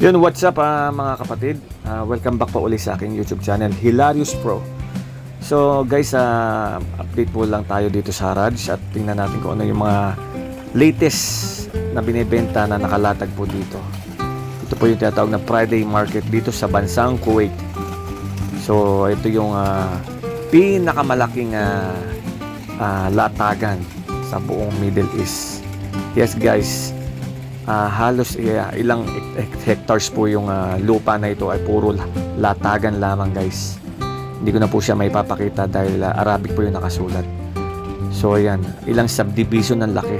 Yun, what's up ah, mga kapatid? Ah, welcome back po ulit sa aking YouTube channel, Hilarious Pro. So guys, ah, update po lang tayo dito sa Raj at tingnan natin kung ano yung mga latest na binibenta na nakalatag po dito. Ito po yung tinatawag na Friday Market dito sa bansang Kuwait. So ito yung ah, pinakamalaking ah, ah, latagan sa buong Middle East. Yes guys, Ah, halos yeah, ilang hectares po yung ah, lupa na ito ay puro la- latagan lamang guys. Hindi ko na po siya may papakita dahil ah, Arabic po yung nakasulat. So ayan, ilang subdivision ng laki.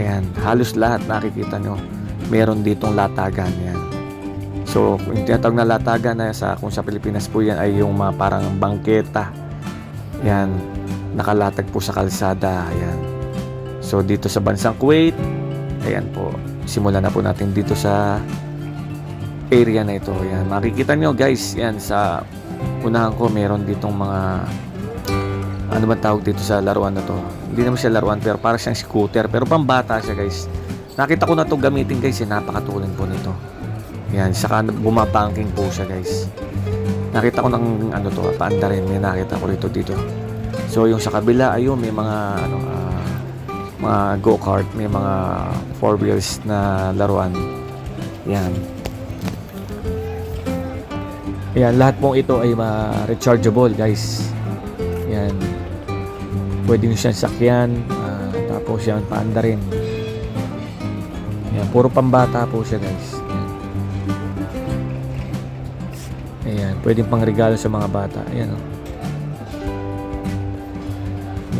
Ayan, halos lahat nakikita nyo. Meron ditong latagan yan. So, yung tinatawag na latagan na sa kung sa Pilipinas po yan ay yung mga parang bangketa. Yan, nakalatag po sa kalsada. Ayan. So, dito sa bansang Kuwait, Ayan po. Simulan na po natin dito sa area na ito. Ayan. Makikita nyo guys, yan sa unahan ko meron ditong mga ano ba tawag dito sa laruan na to. Hindi naman siya laruan pero para siyang scooter. Pero pambata siya guys. Nakita ko na to gamitin guys. Eh, napakatulong po nito. Yan. Saka bumabanking po siya guys. Nakita ko ng ano to, paanda rin. May nakita ko rito dito. So yung sa kabila, ayun, may mga ano, ah, mga go-kart, may mga four wheels na laruan. Yan. Yan, lahat pong ito ay ma-rechargeable, guys. Yan. Pwede nyo siyang sakyan, ah, tapos yan, paanda rin. Yan, puro pambata po siya, guys. Yan. Ayan, pwedeng pang regalo sa mga bata. Ayan, oh.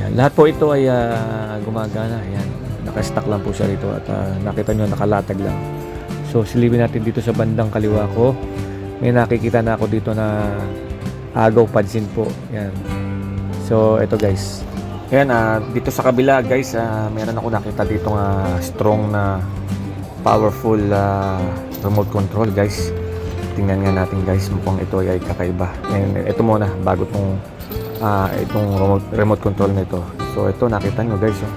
Yan. Lahat po ito ay ah, gumagana. Yan. Naka-stack lang po siya rito at ah, nakita nyo nakalatag lang. So silipin natin dito sa bandang kaliwa ko. May nakikita na ako dito na agaw pansin po. Yan. So ito guys. Yan ah, dito sa kabila guys, ah, meron ako nakita dito nga strong na powerful ah, remote control guys. Tingnan nga natin guys, mukhang ito ay kakaiba. And ito muna bago tong ah itong remote, control nito. So ito nakita nyo guys. Oh.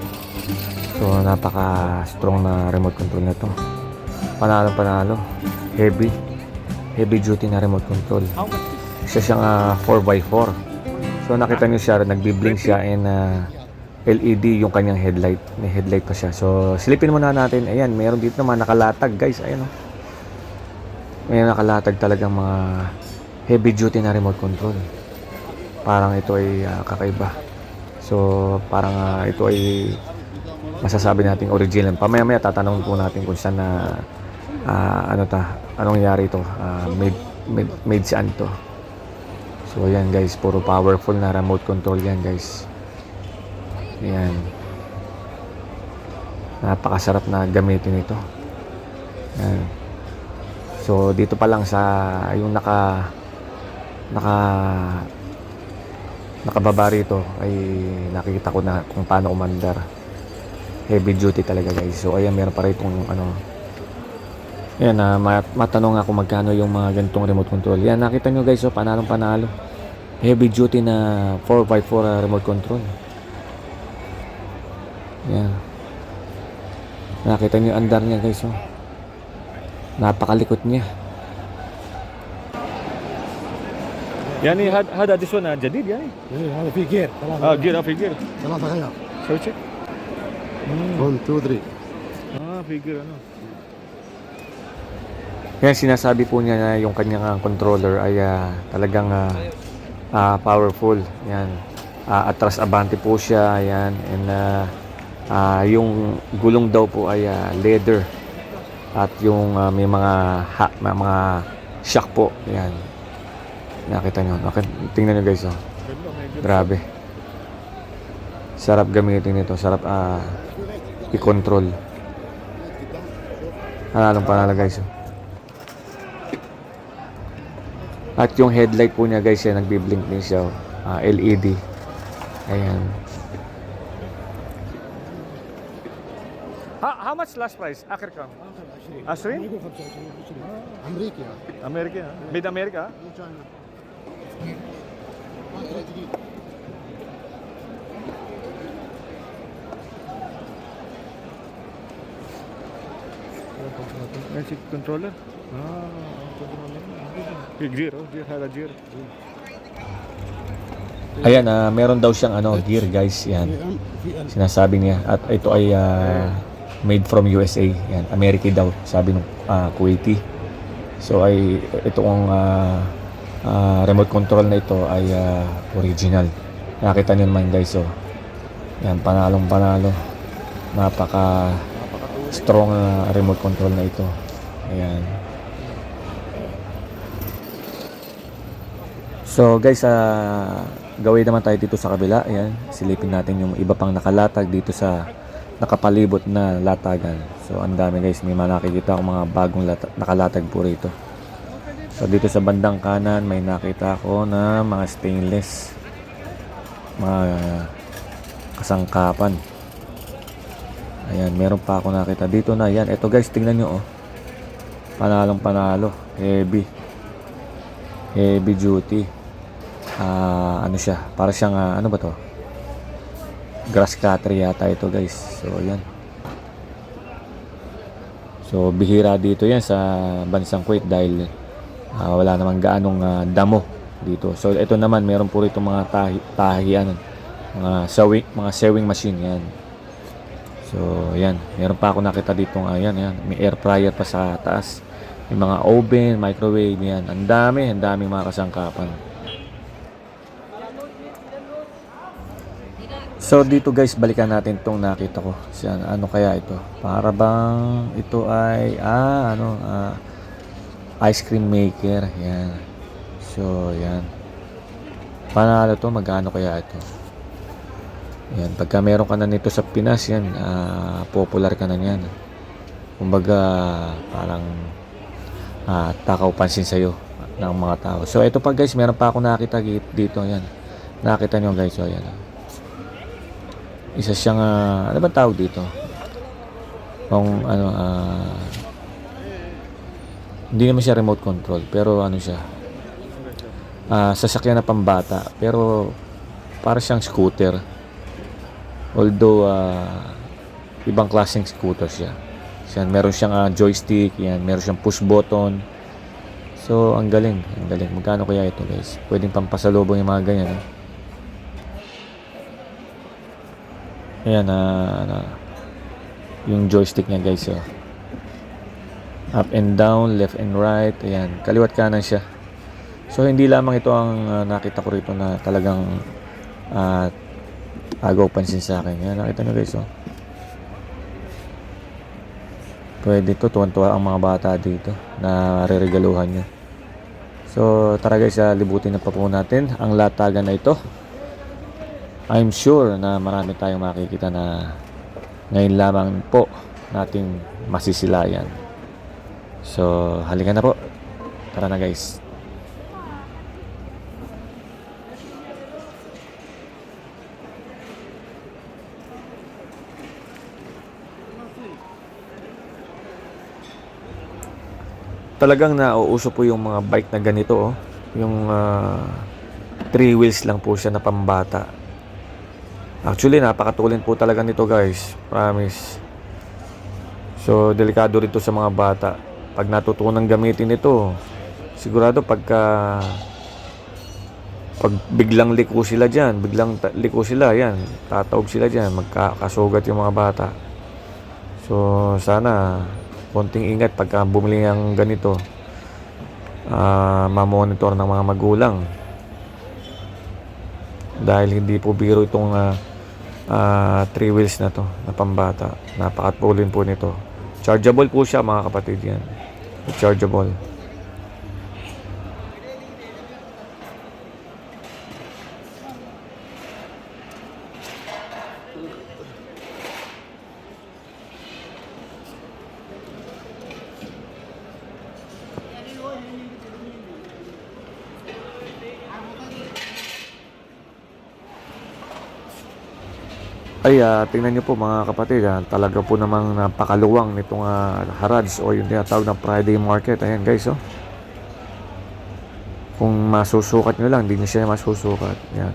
So napaka strong na remote control nito. Panalo panalo. Heavy. Heavy duty na remote control. Isa siyang ah, 4x4. So nakita nyo siya, nagbi-blink siya and ah, LED yung kanyang headlight. May headlight pa siya. So silipin muna natin. Ayan, mayroon dito naman nakalatag guys. Ayan oh. May nakalatag talagang mga heavy duty na remote control parang ito ay ah, kakaiba. So, parang ah, ito ay masasabi nating original. Pamaya-maya tatanungin po natin kung saan na ah, ano ta, anong nangyari ito. Ah, made, made, made saan to. So, yan guys, puro powerful na remote control yan guys. Yan. Napakasarap na gamitin ito. Yan. So, dito pa lang sa yung naka naka nakababa rito ay nakikita ko na kung paano umandar heavy duty talaga guys. So ayan meron pa rito ano yan na matanong ako magkano yung mga ganitong remote control. Yan nakita nyo guys so panalong panalo. Heavy duty na 4x4 uh, remote control. Yan nakita nyo yung andar niya guys so napakalikot niya يعني هذا هذا this one جديد يعني إيه، هذا في جير ثلاثة اه جير في جير ثلاثة غيار شو تشيك 1 2 3 Ah, figure ano. Yan, sinasabi po niya na yung kanyang ah, controller ay ah, talagang ah, ah, powerful. Yan. Ah, atras abante po siya. Yan. And ah, ah, yung gulong daw po ay ah, leather. At yung ah, may mga ha, may mga shock po. Yan. Nakita nyo. Tingnan nyo guys. Oh. Grabe. Sarap gamitin nito. Sarap uh, i-control. Halalong panala guys. Oh. At yung headlight po niya guys, yan, nagbiblink din siya. Oh. Ah, uh, LED. Ayan. How, how much last price? Akhir kam? Ashrin? Ashrin? Amerika. Amerika? Mid-Amerika? China. Magic controller? Ah, controller. Gear, oh, gear, hala gear. Ayan, uh, meron daw siyang ano, gear guys, yan. Sinasabi niya. At ito ay uh, made from USA. Yan, American daw, sabi ng uh, Kuwaiti. So ay itong uh, ah, remote control na ito ay ah, original. Nakita niyo naman guys, oh. Yan, panalong panalo. Napaka strong na remote control na ito. Ayan. So guys, ah gawin naman tayo dito sa kabila. Ayan, silipin natin yung iba pang nakalatag dito sa nakapalibot na latagan. So ang dami guys, may mga nakikita akong mga bagong lata- nakalatag po rito. So dito sa bandang kanan, may nakita ako na mga stainless mga kasangkapan. Ayan, meron pa ako nakita dito na. Ayan, ito guys, tingnan nyo oh. Panalong panalo. Heavy. Heavy duty. Ah, ano siya? Para siyang ah, ano ba to? Grass cutter yata ito guys. So, ayan. So, bihira dito yan sa bansang Kuwait dahil ah, wala namang gaanong ah, damo dito. So, ito naman, meron po rito mga tahi, tahi ano, mga sewing, mga sewing machine yan. So, yan. Meron pa ako nakita dito ng ayan, yan. May air fryer pa sa taas. May mga oven, microwave, yan. Ang dami, ang daming mga kasangkapan. So dito guys, balikan natin tong nakita ko. Siyan, ano kaya ito? Para bang ito ay ah ano ah, ice cream maker. Yan. So yan. Panalo to, magkano kaya ito? Yan, pagka meron ka na nito sa Pinas, yan, ah, popular ka na niyan. Kumbaga, parang ah, takaw pansin sa'yo ng mga tao. So, ito pa guys, meron pa ako nakita dito, yan. Nakita nyo guys, so yan. Isa siyang, ah, ano ba tawag dito? Kung, ano, ah, hindi naman siya remote control, pero ano siya, ah, sasakyan na pambata, pero para siyang scooter. Although, ah, ibang klaseng scooter siya. Yan, meron siyang ah, joystick, yan, meron siyang push button. So, ang galing, ang galing. Magkano kaya ito, guys? Pwedeng pampasalubong yung mga ganyan, eh. Ayan, ah, ano, yung joystick niya, guys, oh. Up and down, left and right, ayan, kaliwat kanan siya. So, hindi lamang ito ang ah, nakita ko rito na talagang ah, agaw pansin sa akin. Yan, nakita nyo guys, oh. Pwede to, tuwan-tuwa ang mga bata dito na reregaluhan nyo. So, tara guys, ah, libutin na pa po natin ang latagan na ito. I'm sure na marami tayong makikita na ngayon lamang po nating masisilayan. So, halika na po. Tara na guys. talagang nauuso po yung mga bike na ganito oh. Yung ah, three wheels lang po siya na pambata. Actually, napakatulin po talaga nito guys. Promise. So, delikado rito sa mga bata. Pag natutunan gamitin ito, sigurado pagka pag biglang liko sila dyan, biglang liko sila, yan, tatawag sila dyan, magkakasugat yung mga bata. So, sana konting ingat pagka bumili ng ganito. Ah ma-monitor ng mga magulang. Dahil hindi po biro itong ah, ah, three wheels na to na pambata. Napakatulin po nito. Chargeable po siya mga kapatid yan chargeable Ay, ah, tingnan niyo po mga kapatid, ah, talaga po namang napakaluwang nitong ah, Harads o yung tinatawag na Friday Market. Ayan guys, oh. Kung masusukat nyo lang, hindi nyo siya masusukat. Yan.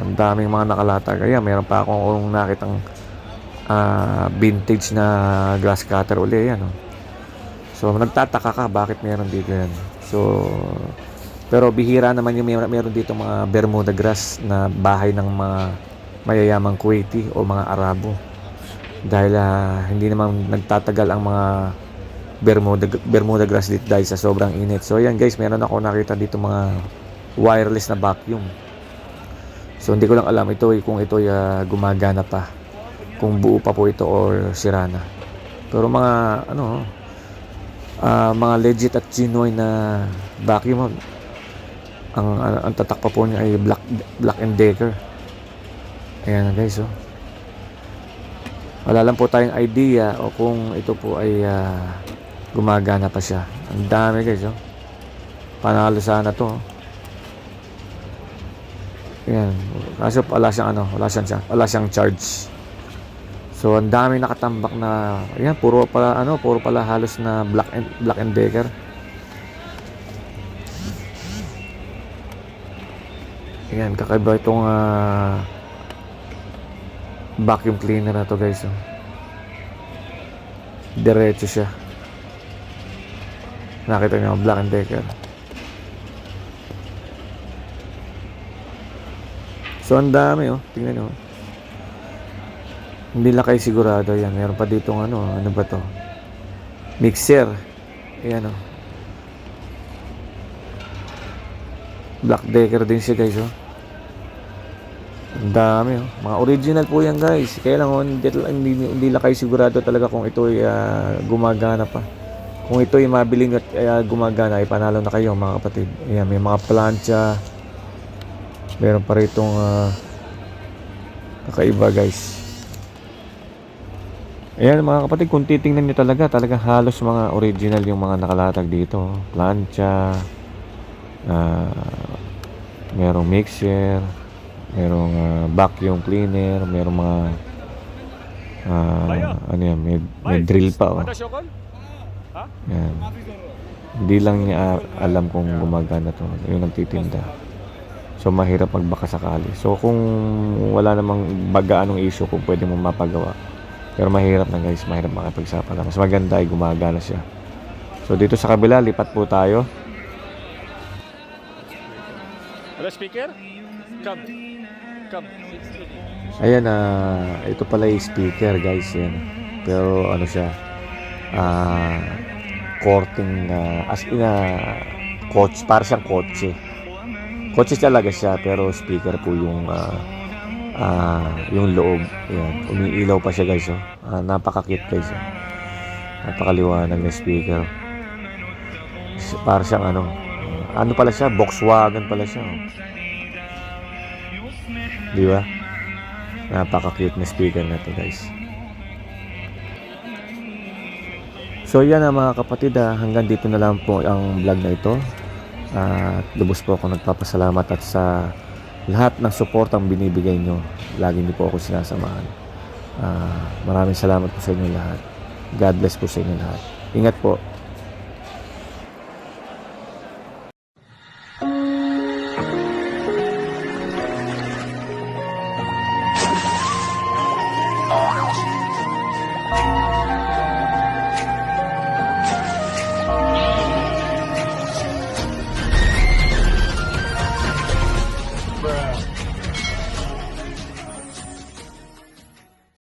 Ang daming mga nakalatag. Ayan, meron pa akong nakitang ah, vintage na grass cutter uli. Ayan, oh. So, nagtataka ka bakit meron dito yan. So, pero bihira naman yung meron dito mga Bermuda grass na bahay ng mga mayayamang Kuwaiti o mga Arabo. Dahil ah, hindi naman nagtatagal ang mga Bermuda, Bermuda grass dito dahil sa sobrang init. So, ayan guys, meron ako nakita dito mga wireless na vacuum. So, hindi ko lang alam ito eh, kung ito ay ah, gumagana pa. Kung buo pa po ito or sira na. Pero mga, ano, ah, mga legit at genuine na vacuum, ang, ang, ang tatak pa po niya ay Black, Black and Decker. Ayan na guys, oh. Wala lang po tayong idea o kung ito po ay ah, gumagana pa siya. Ang dami guys, oh. Panalo sana to, oh. Ayan. Kaso wala siyang ano, wala siyang, wala siyang charge. So ang dami nakatambak na ayan, puro pala ano, puro pala halos na black and black and decker. Ayan, kakaiba itong ah, vacuum cleaner na to guys. Oh. Diretso siya. Nakita niyo, black and decker. So, ang dami, oh. Tingnan nyo. Hindi lang kayo sigurado yan. Meron pa dito ano, ano ba to? Mixer. Ayan, oh. Black decker din siya, guys, oh. Dami, oh. Mga original po yan, guys. Kaya lang, oh, hindi, hindi, hindi lang kayo sigurado talaga kung ito ay ah, gumagana pa. Kung ito ay mabiling at ah, gumagana, ay panalo na kayo, mga kapatid. Ayan, may mga plancha. Meron pa ritong uh, kakaiba guys. Ayan mga kapatid, kung titingnan nyo talaga, talaga halos mga original yung mga nakalatag dito. Plancha, uh, merong mixer, merong ah, vacuum cleaner, merong mga ah, ano yan, may, may drill pa. Oh. Yan. Hindi lang niya alam kung gumagana to. Yung nagtitinda. So mahirap magbaka sakali. So kung wala namang baga anong issue kung pwede mo mapagawa. Pero mahirap na guys, mahirap makipagsapala. Mas maganda ay gumagana siya. So dito sa kabila, lipat po tayo. Hello, speaker? Come. Ayan na, ito pala yung speaker guys. Yan. Pero ano siya, ah, korting, ah, as in ah, coach, para siyang kotse. Kotse talaga siya, pero speaker po yung, ah, ah, yung loob. Ayan, umiilaw pa siya guys. Oh. Ah, napakakit guys. Oh. Napakaliwanag na speaker. Para siyang ano, ano pala siya, Volkswagen pala siya. Oh. Di ba? Napaka-cute na speaker na to guys. So yan mga kapatid, ah, hanggang dito na lang po ang vlog na ito. At lubos po ako nagpapasalamat at sa lahat ng support ang binibigay nyo. Lagi niyo po ako sinasamahan. Ah, maraming salamat po sa inyo lahat. God bless po sa inyo lahat. Ingat po.